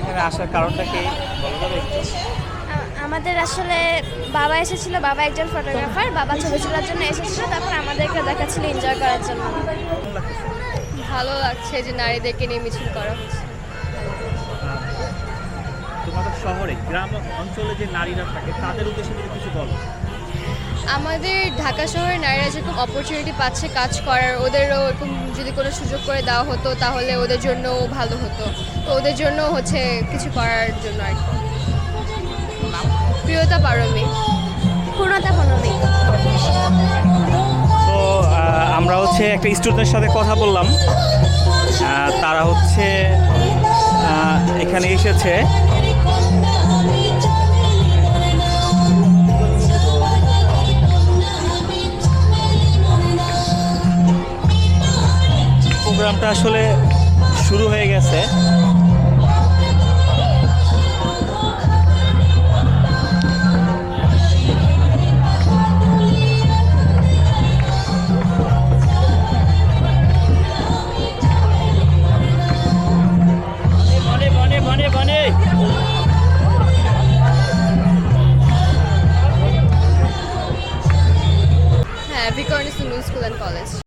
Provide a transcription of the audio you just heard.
এখানে আসার কারণটা কি? আমাদের আসলে বাবা এসেছিল বাবা একজন ফটোগ্রাফার বাবা ছবি তোলার জন্য এসেছিল তারপর আমাদেরকে দেখাচ্ছিল এনজয় করার জন্য। ভালো লাগছে যে নারীদেরকে নিয়ে মিছিল করা হচ্ছে। তোমাদের শহরে গ্রাম অঞ্চলে যে নারীরা থাকে তাদের উদ্দেশ্যে যদি কিছু বলো। আমাদের ঢাকা শহরের নারীরা যেরকম অপরচুনিটি পাচ্ছে কাজ করার ওদেরও এরকম যদি কোনো সুযোগ করে দেওয়া হতো তাহলে ওদের জন্য ভালো হতো। তো ওদের জন্য হচ্ছে কিছু করার জন্য আর কি। প্রিয়তা পারমি। পূর্ণতা পারমি। তো আমরা হচ্ছে একটা স্টুডেন্টের সাথে কথা বললাম। তারা হচ্ছে এখানে এসেছে। প্রোগ্রামটা আসলে শুরু হয়ে গেছে Capricorn is the new school and college.